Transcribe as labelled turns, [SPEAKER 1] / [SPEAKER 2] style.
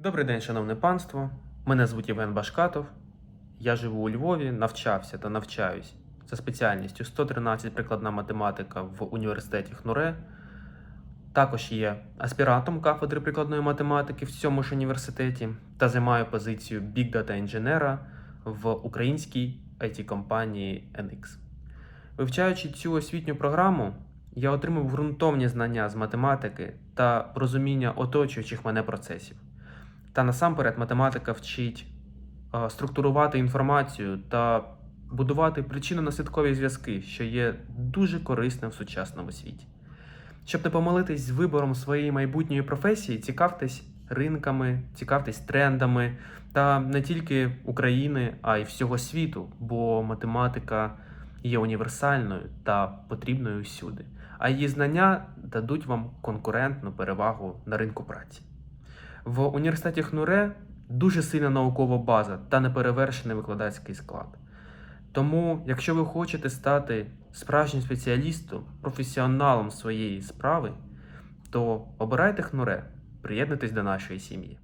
[SPEAKER 1] Добрий день, шановне панство. Мене звуть Євген Башкатов. Я живу у Львові, навчався та навчаюсь за спеціальністю 113 прикладна математика в університеті ХНУРЕ. Також є аспірантом кафедри прикладної математики в цьому ж університеті та займаю позицію Big Data інженера в українській IT-компанії NX. Вивчаючи цю освітню програму, я отримав ґрунтовні знання з математики та розуміння оточуючих мене процесів. Та насамперед математика вчить е, структурувати інформацію та будувати причинно-наслідкові зв'язки, що є дуже корисним в сучасному світі. Щоб не помилитись з вибором своєї майбутньої професії, цікавтесь ринками, цікавтесь трендами та не тільки України, а й всього світу, бо математика є універсальною та потрібною всюди, а її знання дадуть вам конкурентну перевагу на ринку праці. В університеті ХНУРЕ дуже сильна наукова база та неперевершений викладацький склад. Тому, якщо ви хочете стати справжнім спеціалістом, професіоналом своєї справи, то обирайте ХНУРЕ, приєднуйтесь до нашої сім'ї.